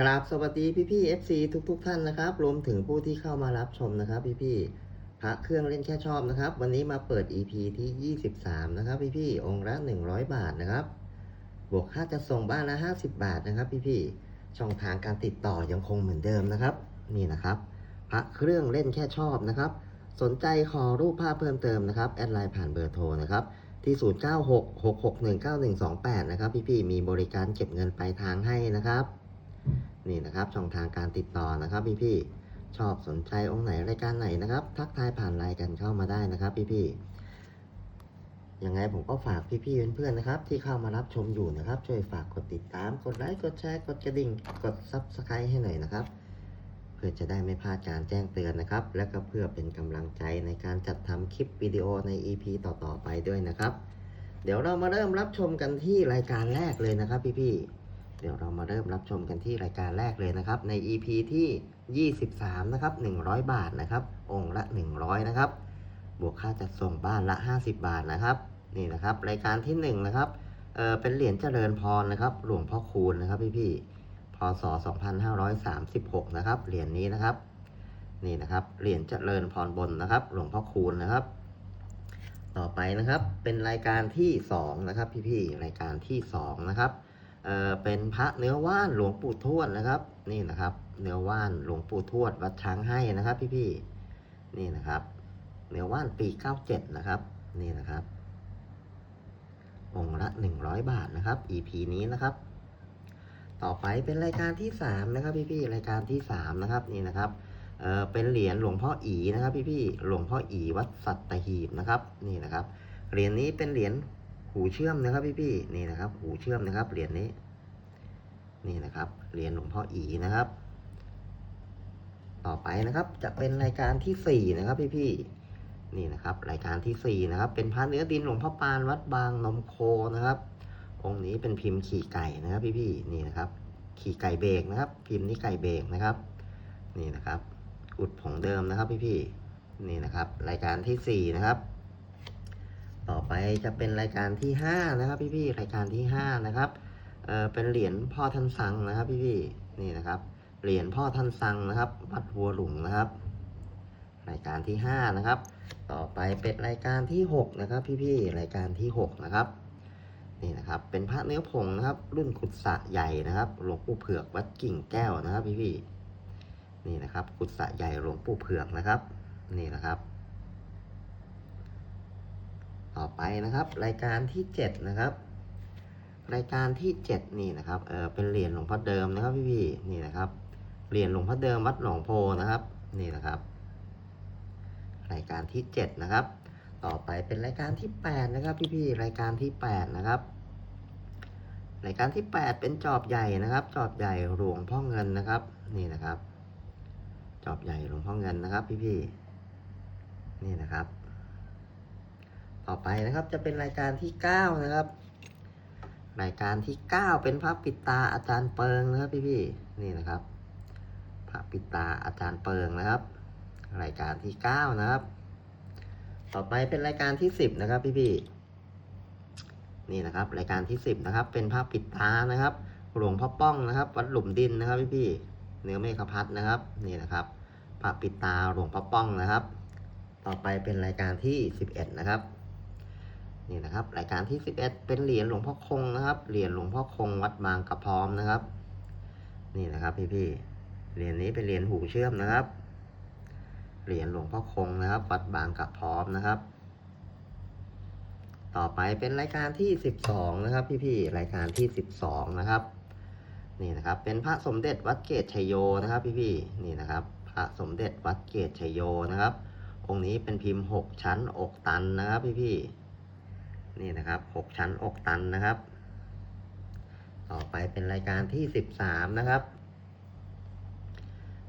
กราบสวัสดีพี่พี่ๆ FC ทุกๆทท่านนะครับ รวมถึงผู้ที่เข้ามารับชมนะครับพี่พี่พระเครื่องเล่นแค่ชอบนะครับ วันนี้มาเปิด EP ที่ 23 นะครับพี่พี่องค์ละ 100 บาทนะครับ บวกค่าจะส่งบ้านละ 50 บาทนะครับพี่พี่ช่องทางการติดต่อยังคงเหมือนเดิมนะครับ นี่นะครับ พระเครื่องเล่นแค่ชอบนะครับ สนใจขอรูปภาพเพิ่มเติมนะครับแอดไลน์ผ่านเบอร์โทรนะครับที่ 0966619128 นะครับพี่ๆมีบริการเก็บเงินปลายทางให้นะครับ นี่นะครับช่องทางการติดต่อนะครับพี่ๆชอบสนใจองค์ไหนรายการไหนนะครับ ทักทายผ่านไลน์กันเข้ามาได้นะครับ พี่ๆยังไงผมก็ฝากพี่ๆเพื่อนๆนะครับ ที่เข้ามารับชมอยู่นะครับ ช่วยฝากกดติดตาม กดไลค์กดแชร์กดกระดิ่ง กดซับสไครต์ให้หน่อยนะครับ เพื่อจะได้ไม่พลาดการแจ้งเตือนนะครับ และก็เพื่อเป็นกำลังใจในการจัดทำคลิปวิดีโอใน EP ต่อๆไปด้วยนะครับ เดี๋ยวเรามาเริ่มรับชมกันที่รายการแรกเลยนะครับ พี่ๆ เดี๋ยวเรามาเริ่มรับชมกันที่รายการแรกเลยนะครับ ใน EP ที่ 23 นะครับ 100 บาทนะครับ องค์ละ 100 นะครับ บวกค่าจัดส่งบ้านละ 50 บาทนะครับ นี่นะครับ รายการที่ 1 นะครับ เออเป็นเหรียญเจริญพรนะครับ หลวงพ่อคูณนะครับพี่ๆพศ 2536 นะครับ เหรียญนี้นะครับ นี่นะครับ เหรียญเจริญพรบนนะครับ หลวงพ่อคูณนะครับ ต่อไปนะครับ เป็นรายการที่ 2 นะครับ พี่ๆรายการที่ 2 นะครับ เอ่อเป็นพระเนื้อว่านหลวงปู่ทวดนะครับ นี่นะครับ เนื้อว่านหลวงปู่ทวดวัดช้างให้นะครับพี่ๆนี่นะครับ เนื้อว่านปี97นะครับ นี่นะครับ องค์ละ100บาทนะครับ EP นี้นะครับ ต่อไปเป็นรายการที่3นะครับ พี่ๆรายการที่3นะครับนี่นะครับเอ่อเป็นเหรียญหลวงพ่ออีนะครับ พี่ๆหลวงพ่ออีวัดสัตหีบนะครับ นี่นะครับเหรียญนี้เป็นเหรียญ หูเชื่อมนะครับพี่ๆนี่นะครับ หูเชื่อมนะครับเหรียญนี้ นี่นะครับเหรียญหลวงพ่ออีนะครับ ต่อไปนะครับจะเป็นรายการที่สี่นะครับพี่ๆนี่นะครับ รายการที่สี่นะครับ เป็นพระเนื้อดินหลวงพ่อปานวัดบางนมโคนะครับองค์นี้เป็นพิมพ์ขี่ไก่นะครับ พี่ๆนี่นะครับ ขี่ไก่เบรกนะครับ พิมพ์นี้ไก่เบรกนะครับ นี่นะครับ อุดผงเดิมนะครับ พี่ๆนี่นะครับ รายการที่สี่นะครับ ต่อไปจะเป็นรายการที่ห้านะครับ พี่ๆรายการที่ห้านะครับเอ่อเป็นเหรียญพ่อท่านสังนะครับพี่ๆนี่นะครับเหรียญพ่อท่านสังนะครับวัดหัวหลุงนะครับ รายการที่ห้านะครับ ต่อไปเป็นรายการที่หกนะครับ พี่ๆรายการที่หกนะครับนี่นะครับเป็นพระเนื้อผงนะครับ รุ่นขุดสระใหญ่นะครับหลวงปู่เผือกวัดกิ่งแก้วนะครับพี่ๆนี่นะครับขุดสระใหญ่หลวงปู่เผือกนะครับ นี่นะครับ ต่อไปนะครับ รายการที่เจ็ดนะครับ รายการที่เจ็ดนี่นะครับเออเป็นเหรียญหลวงพ่อเดิมนะครับพี่พี่ๆนี่นะครับเหรียญหลวงพ่อเดิมวัดหนองโพนะครับ นี่นะครับ รายการที่เจ็ดนะครับ ต่อไปเป็นรายการที่แปดนะครับ พี่พี่ๆรายการที่แปดนะครับ รายการที่แปดเป็นจอบใหญ่นะครับ จอบใหญ่หลวงพ่อเงินนะครับ นี่นะครับ จอบใหญ่หลวงพ่อเงินนะครับ พี่พี่ๆนี่นะครับ ต่อไปนะครับจะเป็นรายการที่เก้านะครับ รายการที่ 9 เป็นพระปิดตาอาจารย์เปิงนะครับพี่พี่นี่นะครับพระปิดตาอาจารย์เปิงนะครับ รายการที่ 9 นะครับ ต่อไปเป็นรายการที่ 10 นะครับพี่พี่นี่นะครับ รายการที่ 10 นะครับ เป็นพระปิดตานะครับ หลวงพ่อป้องนะครับ วัดหลุมดินนะครับพี่พี่เนื้อเมฆพัดนะครับนี่นะครับพระปิดตาหลวงพ่อป้องนะครับ ต่อไปเป็นรายการที่ 11 นะครับ นี่นะครับรายการที่ 11 เป็นเหรียญหลวงพ่อคงนะครับเหรียญหลวงพ่อคงวัดบางกระพร้อมนะครับ นี่นะครับพี่ๆเหรียญนี้เป็นเหรียญหูเชื่อมนะครับ เหรียญหลวงพ่อคงนะครับ วัดบางกระพร้อมนะครับ ต่อไปเป็นรายการที่ 12 นะครับ พี่ๆรายการที่ 12 นะครับ นี่นะครับเป็นพระสมเด็จวัดเกตชัยโยนะครับ พี่ๆนี่นะครับ พระสมเด็จวัดเกตชัยโยนะครับองค์นี้เป็นพิมพ์ 6 ชั้นอกตันนะครับ พี่ๆ นี่นะครับหกชั้นอกตันนะครับ ต่อไปเป็นรายการที่สิบสามนะครับ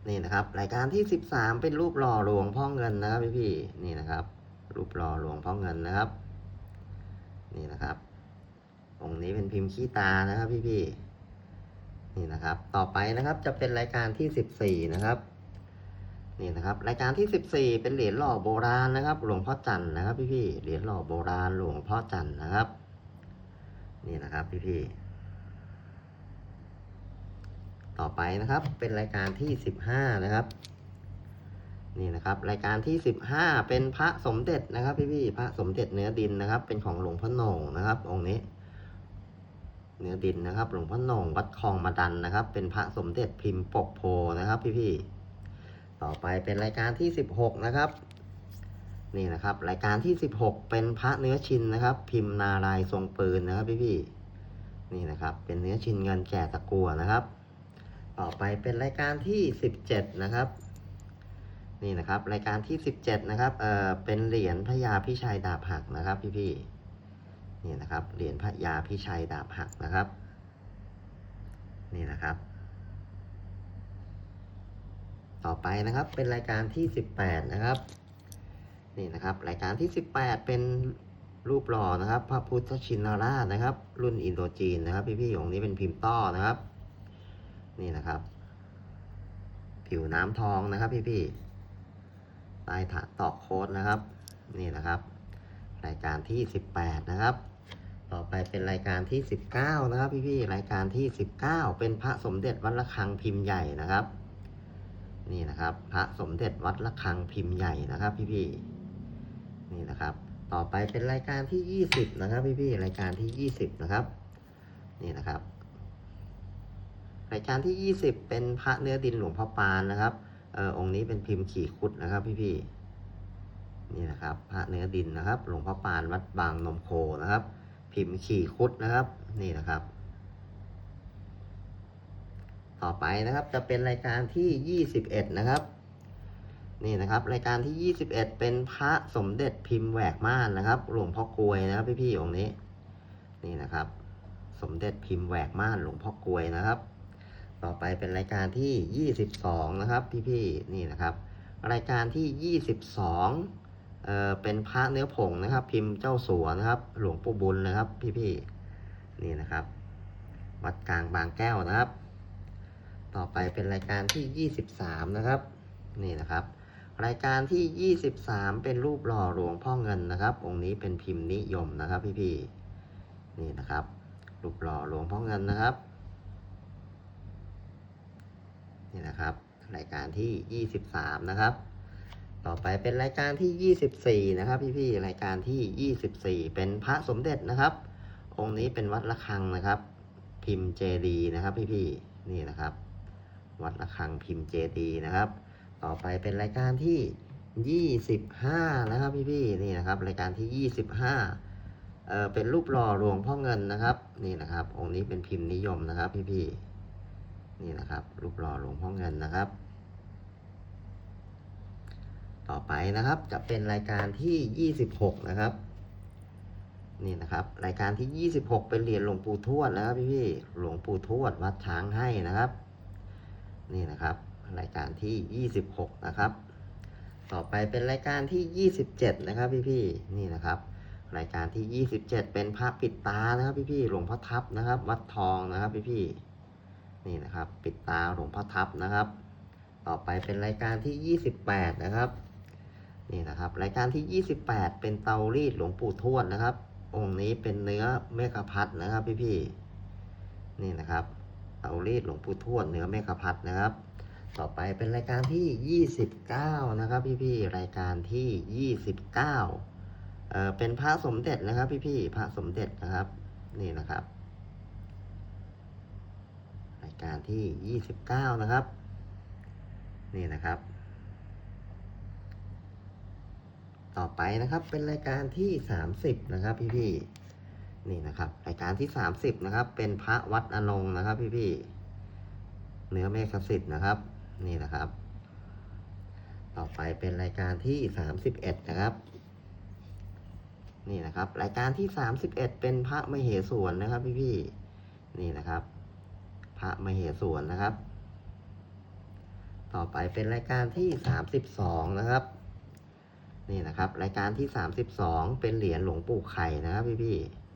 นี่นะครับ รายการที่สิบสามเป็นรูปหล่อหลวงพ่อเงินนะครับพี่พี่นี่นะครับ รูปหล่อหลวงพ่อเงินนะครับ นี่นะครับองค์นี้เป็นพิมพ์ขี้ตานะครับพี่พี่นี่นะครับ ต่อไปนะครับจะเป็นรายการที่สิบสี่นะครับ นี่นะครับรายการที่สิบสี่เป็นเหรียญหล่อโบราณนะครับ หลวงพ่อจันนะครับพี่พี่ๆเหรียญหล่อโบราณหลวงพ่อจันนะครับ นี่นะครับพี่พี่ๆต่อไปนะครับเป็นรายการที่สิบห้านะครับ นี่นะครับ รายการที่สิบห้าเป็นพระสมเด็จนะครับพี่พี่ๆพระสมเด็จเนื้อดินนะครับ เป็นของหลวงพ่อโหน่งนะครับ องค์นี้เนื้อดินนะครับ หลวงพ่อโหน่งวัดคลองมาดันนะครับ เป็นพระสมเด็จพิมพ์ปกโพนะครับ พี่พี่ๆ ต่อไปเป็นรายการที่สิบหกนะครับนี่นะครับ รายการที่สิบหกเป็นพระเนื้อชินนะครับ พิมพ์นารายทรงปืนนะครับพี่พี่นี่นะครับ เป็นเนื้อชินเงินแก่ตะกัวนะครับ ต่อไปเป็นรายการที่สิบเจ็ดนะครับนี่นะครับ รายการที่สิบเจ็ดนะครับเอ่อเป็นเหรียญพระยาพิชัยดาบหักนะครับพี่พี่นี่นะครับเหรียญพระยาพิชัยดาบหักนะครับ นี่นะครับ ต่อไปนะครับ เป็นรายการที่สิบแปดนะครับ นี่นะครับ รายการที่สิบแปดเป็นรูปหล่อนะครับ พระพุทธชินราชนะครับ รุ่นอินโดจีนนะครับ พี่ๆองนี้เป็นพิมพ์ต้อนะครับ นี่นะครับ ผิวน้ำทองนะครับ พี่ๆใต้ฐานตอกโค้ดนะครับ นี่นะครับ รายการที่สิบแปดนะครับต่อไปเป็นรายการที่สิบเก้านะครับ พี่ๆรายการที่สิบเก้าเป็นพระสมเด็จวัดระฆังพิมพ์ใหญ่นะครับ นี่นะครับ พระสมเด็จวัดระฆังพิมพ์ใหญ่นะครับ พี่ๆนี่นะครับ ต่อไปเป็นรายการที่ยี่สิบนะครับ พี่ๆรายการที่ยี่สิบนะครับ นี่นะครับ รายการที่ยี่สิบเป็นพระเนื้อดินหลวงพ่อปานนะครับเออองค์นี้เป็นพิมพ์ขี่คุดนะครับ พี่ๆนี่นะครับ พระเนื้อดินนะครับ หลวงพ่อปานวัดบางนมโคนะครับ พิมพ์ขี่คุดนะครับ นี่นะครับ ต่อไปนะครับจะเป็นรายการที่ยี่สิบเอ็ดนะครับ นี่นะครับ รายการที่ยี่สิบเอ็ดเป็นพระสมเด็จพิมพ์แหวกม่านนะครับ หลวงพ่อกลวยนะครับพี่ๆองค์นี้ นี่นะครับ สมเด็จพิมพ์แหวกม่านหลวงพ่อกลวยนะครับ ต่อไปเป็นรายการที่ยี่สิบสองนะครับพี่ๆนี่นะครับ รายการที่ยี่สิบสองเอ่อเป็นพระเนื้อผงนะครับ พิมพ์เจ้าสัวนะครับ หลวงปู่บุญนะครับ พี่ๆนี่นะครับ วัดกลางบางแก้วนะครับ ต่อไปเป็นรายการที่ 23 นะครับ นี่นะครับ รายการที่ 23 เป็นรูปหล่อหลวงพ่อเงินนะครับ องค์นี้เป็นพิมพ์นิยมนะครับพี่ๆนี่นะครับ รูปหล่อหลวงพ่อเงินนะครับ นี่นะครับ รายการที่ 23 นะครับ ต่อไปเป็นรายการที่ 24 นะครับ พี่ๆรายการที่ 24 เป็นพระสมเด็จนะครับ องค์นี้เป็นวัดระฆังนะครับ พิมพ์เจดีนะครับ พี่ๆนี่นะครับ วัดระฆังพิมพ์เจดีนะครับ ต่อไปเป็นรายการที่ 25 นะครับพี่ๆนี่นะครับรายการที่ 25เอ่อเป็นรูปหล่อหลวงพ่อเงินนะครับ นี่นะครับ องค์นี้เป็นพิมพ์นิยมนะครับพี่ๆนี่นะครับ รูปหล่อหลวงพ่อเงินนะครับ ต่อไปนะครับจะเป็นรายการที่ 26 นะครับนี่นะครับรายการที่ 26 เป็นเหรียญหลวงปู่ทวดนะครับพี่ๆหลวงปู่ทวดวัดช้างให้นะครับ นี่นะครับ รายการที่ 26 นะครับ ต่อไปเป็นรายการที่ 27 นะครับพี่ๆนี่นะครับ รายการที่ 27 เป็นพระปิดตานะครับพี่ๆหลวงพ่อทับนะครับ วัดทองนะครับพี่ๆนี่นะครับ ปิดตาหลวงพ่อทับนะครับ ต่อไปเป็นรายการที่ 28 นะครับนี่นะครับ รายการที่ 28 เป็นเตารีดหลวงปู่ทวดนะครับ องค์นี้เป็นเนื้อเมฆพัดนะครับพี่ๆนี่นะครับารีดหลวงปู่ทวดเนื้อเมฆพัดนะครับ ต่อไปเป็นรายการที่ 29 นะครับ พี่ๆรายการที่ 29เอ่อเป็นพระสมเด็จนะครับ พี่ๆพระสมเด็จนะครับ นี่นะครับ รายการที่ 29 นะครับ นี่นะครับ ต่อไปนะครับเป็นรายการที่ 30 นะครับ พี่ๆ นี่นะครับรายการที่30นะครับ เป็นพระวัดอนงนะครับ พี่ๆเนื้อเมฆสิทธิ์นะครับ นี่นะครับ ต่อไปเป็นรายการที่31นะครับ นี่นะครับ รายการที่31เป็นพระมเหสวนนะครับ พี่ๆนี่นะครับ พระมเหสวนนะครับ ต่อไปเป็นรายการที่32นะครับนี่นะครับ รายการที่ 32 เป็นเหรียญหลวงปู่ไข่นะครับพี่ๆ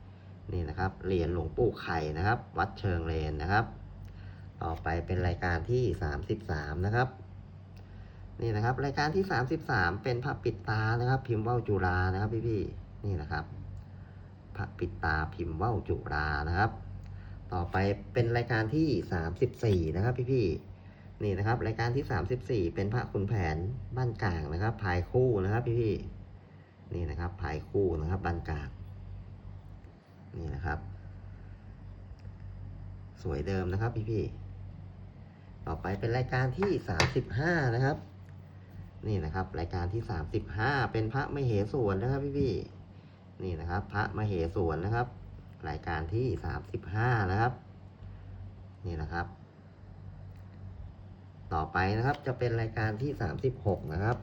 นี่นะครับ เหรียญหลวงปู่ไข่นะครับ วัดเชิงเลนนะครับ ต่อไปเป็นรายการที่33นะครับ นี่นะครับ รายการที่33เป็นพระปิดตานะครับ พิมพ์ว่าวจุฬานะครับพี่ๆนี่นะครับพระปิดตาพิมพ์ว่าวจุฬานะครับ ต่อไปเป็นรายการที่สามสิบสี่นะครับพี่พี่นี่นะครับ รายการที่สามสิบสี่เป็นพระขุนแผนบ้านกลางนะครับพายคู่นะครับพี่พี่นี่นะครับพายคู่นะครับบ้านกลาง นี่นะครับ สวยเดิมนะครับพี่พี่ต่อไปเป็นรายการที่สามสิบห้านะครับ นี่นะครับ รายการที่สามสิบห้าเป็นพระมเหสวนนะครับพี่พี่นี่นะครับ พระมเหสวนนะครับ รายการที่สามสิบห้านะครับ นี่นะครับ ต่อไปนะครับจะเป็นรายการที่สามสิบหกนะครับ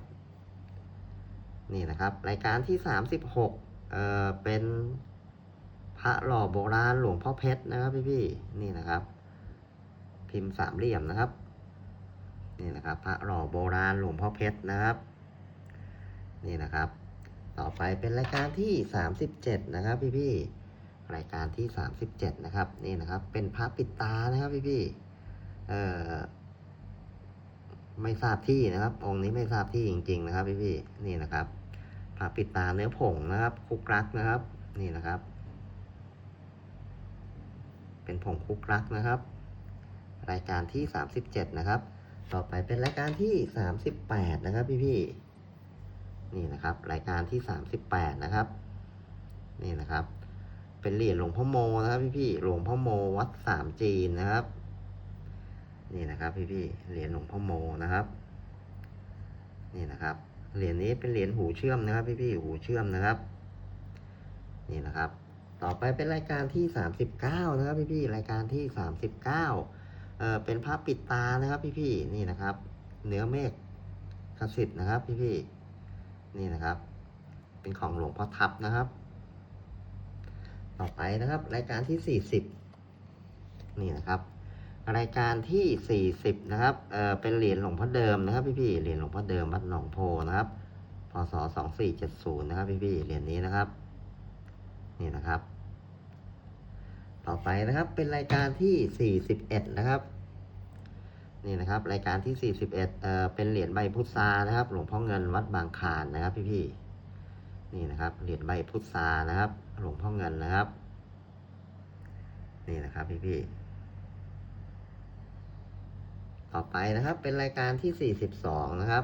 นี่นะครับ รายการที่สามสิบหกเอ่อเป็น พระหล่อโบราณหลวงพ่อเพชรนะครับพี่พี่ๆนี่นะครับ พิมพ์สามเหลี่ยมนะครับ นี่นะครับ พระหล่อโบราณหลวงพ่อเพชรนะครับ นี่นะครับ ต่อไปเป็นรายการที่สามสิบเจ็ดนะครับ พี่พี่ๆรายการที่สามสิบเจ็ดนะครับ นี่นะครับ เป็นพระปิดตานะครับพี่พี่ๆเอ่อไม่ทราบที่นะครับ องค์นี้ไม่ทราบที่จริง ๆ นะครับพี่พี่ๆนี่นะครับพระปิดตาเนื้อผงนะครับคุกรักนะครับ นี่นะครับ เป็นผงคุกรักนะครับ รายการที่สามสิบเจ็ดนะครับ ต่อไปเป็นรายการที่สามสิบแปดนะครับพี่พี่ๆนี่นะครับ รายการที่สามสิบแปดนะครับ นี่นะครับ เป็นเหรียญหลวงพ่อโมนะครับพี่พี่ๆหลวงพ่อโมวัดสามจีนนะครับ นี่นะครับพี่พี่ๆเหรียญหลวงพ่อโมนะครับ นี่นะครับเหรียญนี้เป็นเหรียญหูเชื่อมนะครับ พี่พี่ๆหูเชื่อมนะครับ นี่นะครับ ต่อไปเป็นรายการที่สามสิบเก้านะครับพี่พี่ๆรายการที่สามสิบเก้าเอ่อเป็นพระปิดตานะครับพี่พี่ๆนี่นะครับ เนื้อเมฆกสิทธ์นะครับพี่พี่ๆนี่นะครับ เป็นของหลวงพ่อทับนะครับ ต่อไปนะครับ รายการที่ 40 นี่นะครับ รายการที่ 40 นะครับเอ่อเป็นเหรียญหลวงพ่อเดิมนะครับพี่ๆเหรียญหลวงพ่อเดิมวัดหนองโพนะครับพศ2470นะครับพี่ๆเหรียญนี้นะครับ นี่นะครับ ต่อไปนะครับเป็นรายการที่ 41 นะครับนี่นะครับรายการที่ 41เอ่อเป็นเหรียญใบพุทรานะครับ หลวงพ่อเงินวัดบางคานนะครับ พี่ๆนี่นะครับเหรียญใบพุทรานะครับ หลวงพ่อเงินนะครับ นี่นะครับพี่พี่ๆต่อไปนะครับเป็นรายการที่ 42 นะครับ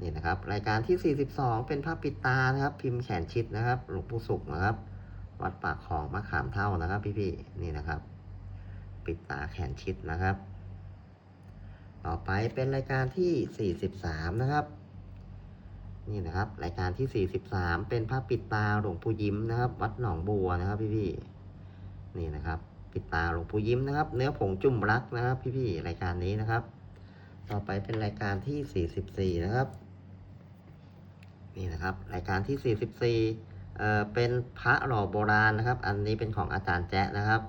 นี่นะครับ รายการที่ 42 เป็นพระปิดตานะครับ พิมพ์แขนชิดนะครับหลวงปู่สุขนะครับ วัดปากของมะขามเท่านะครับพี่พี่ๆนี่นะครับ ปิดตาแขนชิดนะครับ ต่อไปเป็นรายการที่ 43 นะครับนี่นะครับ รายการที่ 43 เป็นพระปิดตาหลวงปู่ยิ้มนะครับ วัดหนองบัวนะครับพี่พี่ๆนี่นะครับ ปิดตาหลวงปู่ยิ้มนะครับ เนื้อผงจุ่มรักนะครับ พี่พี่ๆรายการนี้นะครับ ต่อไปเป็นรายการที่ 44 นะครับ นี่นะครับรายการที่ 44เอ่อเป็นพระหล่อโบราณนะครับ อันนี้เป็นของอาจารย์แจ๊ะนะครับ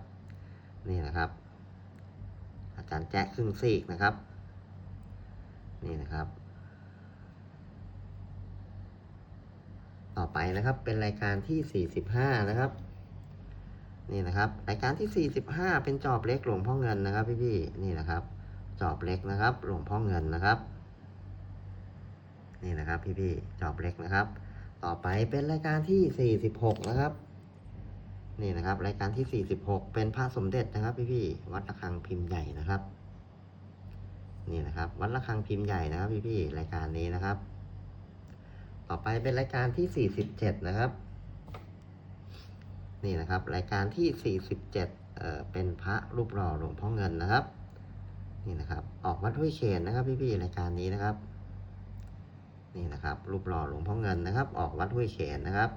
นี่นะครับ อาจารย์แจ๊ะครึ่งซีกนะครับ นี่นะครับ ต่อไปนะครับเป็นรายการที่ 45 นะครับ นี่นะครับ รายการที่ 45 เป็นจอบเล็กหลวงพ่อเงินนะครับพี่ๆนี่นะครับ จอบเล็กนะครับ หลวงพ่อเงินนะครับ นี่นะครับ พี่ๆจอบเล็กนะครับ ต่อไปเป็นรายการที่ 46 นะครับ นี่นะครับ รายการที่ 46 เป็นพระสมเด็จนะครับ พี่ๆวัดระฆังพิมพ์ใหญ่นะครับ นี่นะครับ วัดระฆังพิมพ์ใหญ่นะครับ พี่ๆรายการนี้นะครับ ต่อไปเป็นรายการที่ 47 นะครับ นี่นะครับ รายการที่ 47เอ่อเป็นพระรูปหล่อหลวงพ่อเงินนะครับนี่นะครับ ออกวัดห้วยเขนนะครับ พี่ๆรายการนี้นะครับ นี่นะครับ รูปหล่อหลวงพ่อเงินนะครับ ออกวัดห้วยเขนนะครับ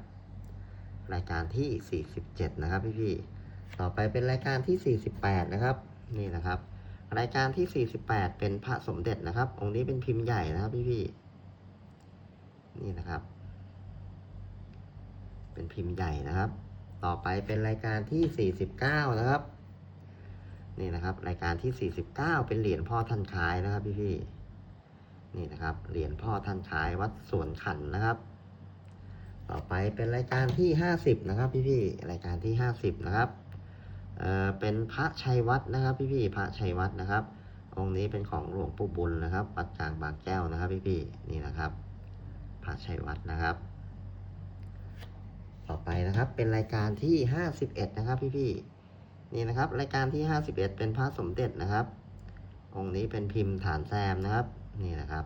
รายการที่ 47 นะครับพี่ๆต่อไปเป็นรายการที่ 48 นะครับ นี่นะครับ รายการที่ 48 เป็นพระสมเด็จนะครับ องค์นี้เป็นพิมพ์ใหญ่นะครับพี่ๆนี่นะครับ เป็นพิมพ์ใหญ่นะครับ ต่อไปเป็นรายการที่ 49 นะครับ นี่นะครับ รายการที่ 49 เป็นเหรียญพ่อท่านคายนะครับพี่ๆ นี่นะครับ เหรียญพ่อท่านคล้ายวัดสวนขันนะครับ ต่อไปเป็นรายการที่50นะครับพี่ๆรายการที่50นะครับเอ่อเป็นพระชัยวัดนะครับ พี่ๆพระชัยวัดนะครับ องค์นี้เป็นของหลวงปู่บุญนะครับวัดกลางบางแก้วนะครับพี่ๆนี่นะครับ พระชัยวัดนะครับ ต่อไปนะครับเป็นรายการที่51นะครับพี่นี่นะครับ รายการที่ห้าสิบเอ็ดเป็นพระสมเด็จนะครับองค์นี้เป็นพิมพ์ฐานแซมนะครับ นี่นะครับ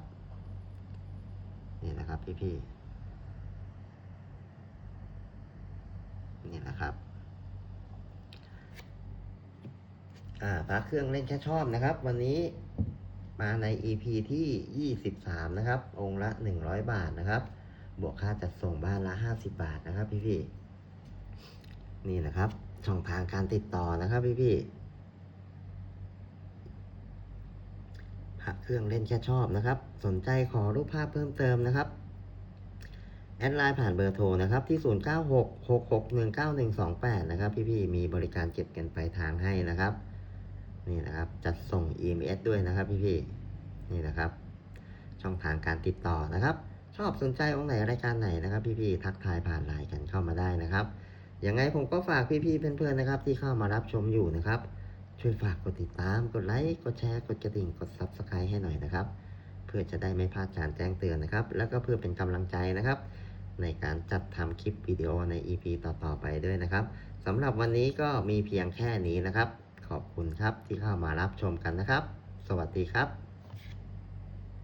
นี่นะครับพี่พี่นี่นะครับอ่าพระเครื่องเล่นแค่ชอบนะครับ วันนี้มาใน EP ที่ 23 นะครับ องค์ละ 100 บาทนะครับ บวกค่าจัดส่งบ้านละ 50 บาทนะครับพี่พี่นี่นะครับ ช่องทางการติดต่อนะครับพี่พี่ พระเครื่องเล่นแค่ชอบนะครับ สนใจขอรูปภาพเพิ่มเติมนะครับ แอดไลน์ผ่านเบอร์โทรนะครับที่ 0966619128 นะครับ พี่ๆมีบริการเก็บเงินปลายทางให้นะครับ นี่นะครับ จัดส่ง EMS ด้วยนะครับ พี่ๆนี่นะครับ ช่องทางการติดต่อนะครับ ชอบสนใจองค์ไหนรายการไหนนะครับ พี่ๆทักทายผ่านไลน์กันเข้ามาได้นะครับยังไงผมก็ฝากพี่ๆเพื่อนๆนะครับ ที่เข้ามารับชมอยู่นะครับ ช่วยฝากกดติดตาม กดไลค์ กดแชร์ กดกระดิ่ง กด s u b สไครต์ให้หน่อยนะครับ เพื่อจะได้ไม่พลาดการแจ้งเตือนนะครับ แล้วก็เพื่อเป็นกำลังใจนะครับ ในการจัดทำคลิปวิดีโอใน EP ต่อๆไปด้วยนะครับสำหรับวันนี้ก็มีเพียงแค่นี้นะครับ ขอบคุณครับที่เข้ามารับชมกันนะครับ สวัสดีครับ